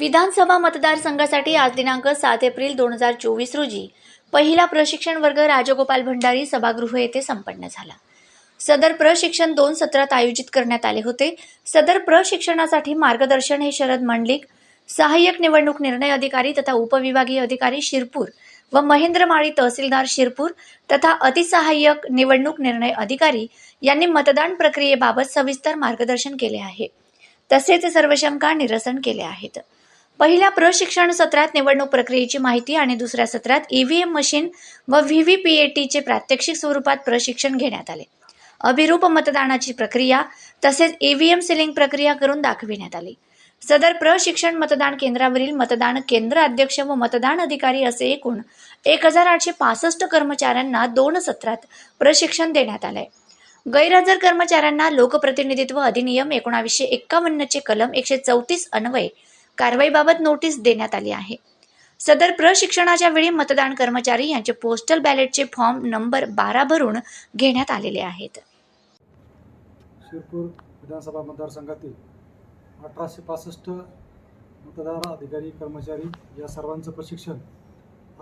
विधानसभा मतदारसंघासाठी आज दिनांक सात एप्रिल दोन हजार चोवीस रोजी पहिला प्रशिक्षण वर्ग राजगोपाल भंडारी सभागृह येथे संपन्न झाला. सदर प्रशिक्षण दोन सत्रात आयोजित करण्यात आले होते. सदर प्रशिक्षणासाठी मार्गदर्शन हे शरद मंडलिक सहाय्यक निवडणूक निर्णय अधिकारी तथा उपविभागीय अधिकारी शिरपूर व महेंद्र माळी तहसीलदार शिरपूर तथा अतिसहाय्यक निवडणूक निर्णय अधिकारी यांनी मतदान प्रक्रियेबाबत सविस्तर मार्गदर्शन केले आहे. तसेच सर्व शंका निरसन केले आहेत. पहिल्या प्रशिक्षण सत्रात निवडणूक प्रक्रियेची माहिती आणि दुसऱ्या सत्रात ईव्हीएम मशीन व व्ही व्ही पी ए टीचे प्रात्यक्षिक स्वरूपात प्रशिक्षण घेण्यात आले. अभिरूप मतदानाची प्रक्रिया तसेच ईव्हीएम सिलिंग प्रक्रिया करून दाखविण्यात आली. सदर प्रशिक्षण मतदान केंद्रावरील मतदान केंद्र अध्यक्ष व मतदान अधिकारी असे एकूण एक हजार आठशे पासष्ट कर्मचाऱ्यांना दोन सत्रात प्रशिक्षण देण्यात आलंय. गैरहजर कर्मचाऱ्यांना लोकप्रतिनिधित्व अधिनियम एकोणावीसशे एक्कावन्नचे कलम एकशे चौतीस अन्वये कारवाईबाबत नोटीस देण्यात आली आहे. सदर प्रशिक्षणाच्या वेळी मतदान कर्मचारी यांचे पोस्टल बॅलेटचे फॉर्म नंबर बारा भरून घेण्यात आलेले आहेत. शिरपूर विधानसभा मतदारसंघातील अठराशे पासष्ट मतदार अधिकारी कर्मचारी या सर्वांचं प्रशिक्षण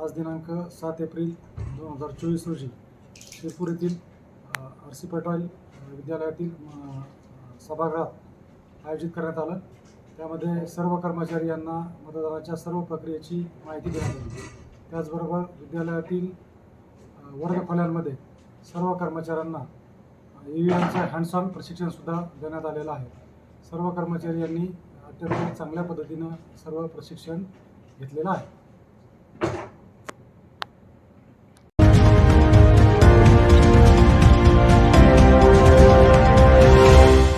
आज दिनांक सात एप्रिल दोन हजार चोवीस रोजी शिरपूर येथील आर सी पटेल विद्यालयातील सभागृहात आयोजित करण्यात आलं. त्यामध्ये सर्व कर्मचारी यांना मतदानाच्या सर्व प्रक्रियेची माहिती देण्यात आली त्याचबरोबर विद्यालयातील वर्गखोल्यांमध्ये सर्व कर्मचाऱ्यांना ई व्ही एमचं हँड्स ऑन प्रशिक्षणसुद्धा देण्यात आलेलं आहे. सर्व कर्मचारी यांनी अत्यंत चांगल्या पद्धतीनं सर्व प्रशिक्षण घेतलेलं आहे.